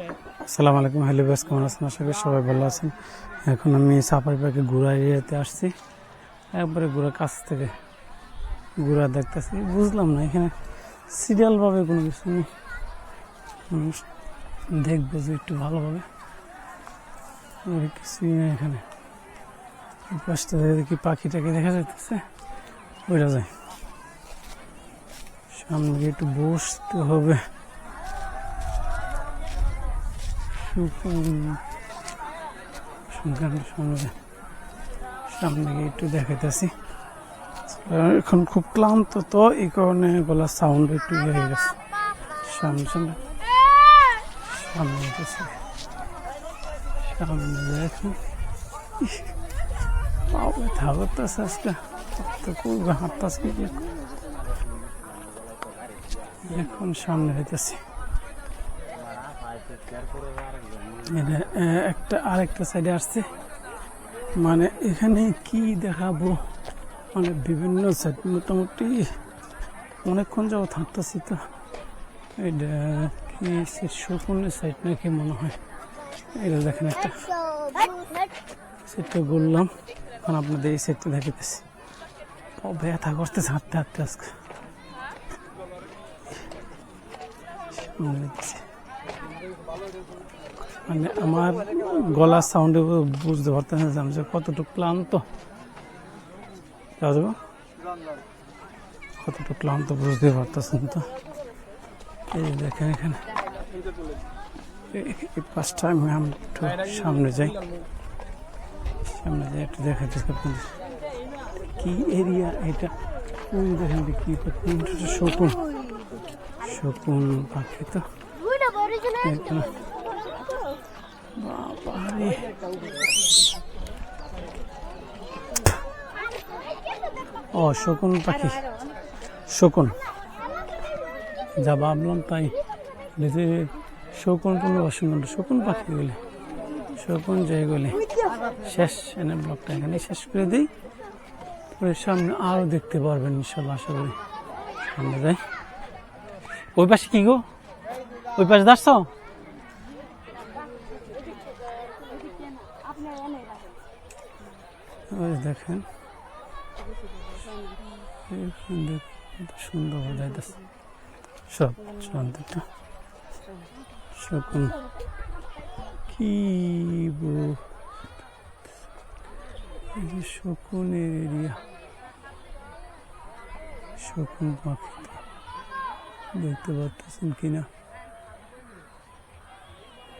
আসসালামু আলাইকুম। Hello base কেমন আছেন? আশা করি সবাই ভালো আছেন। এখন আমি সাপাই পাখি ঘোরা এরিয়াতে আসছি। একবারে ঘোরা কাছ থেকে ঘোরা দেখতেছি। বুঝলাম না, এখানে সিরিয়ালভাবে কোনো কিছু নেই। মানুষ দেখব যে একটু ভালোভাবে। কিছুই নেই এখানে। পাশটা দেখি পাখিটাকে দেখা যাইতেছে। ওইটা যায় সামনে একটু বসতে হবে। সামনে একটু দেখাইতেছি। এখন খুব ক্লান্ত তো, এই কারণে গলার সাউন্ড একটু ইয়ে হয়ে গেছে। সামনে সামনে। সামনে গেছে সামনে এখন সামনে হইতেছে। একটা আরেকটা সাইডে আসছে। মানে এখানে কি দেখাবো? মানে বিভিন্ন সাইড মোটামুটি অনেকক্ষণ যাব থাকতেছি তো। এটা কি শকুনের সাইড নাকি মনে হয়? এটা দেখেন একটা। সেটটা বললাম, এখন আপনাদের এই সেটটা দেখাতেছি ব্যথা করতেছে হাঁটতে হাঁটতে আজকে। মানে আমার গলার সাউন্ডে বুঝতে পারতেন যে কতটুকু ক্লান্ত। কতটুকু ক্লান্ত বুঝতে পারতেছেন তো? এই দেখেন এখানে। পাঁচটা আমি একটু সামনে যাই। সামনে যাই, একটু দেখাচ্ছি কি এরিয়া এটা? ওই দেখেন কি শকুন। শকুন পাখি তো। ও, শকুন পাখি। শকুন। যা ভাবলাম তাই। যে শকুন কোনো অসুবিধা শকুন পাখি গুলি। শকুন যেগুলি শেষ। এনে ব্লগটা এখানে শেষ করে দিই। পরে সামনে আরও দেখতে পারবেন, ইনশাল্লাহ, আশা করি। সামনে যাই। ওই পাশে কি গো? ওই পাশে দাঁড়ছ দেখেন। সুন্দর যাইতেছে। সব শকুন। কি শকুনের এরিয়া। শকুন পাখি দেখতে পাচ্ছেন কিনা?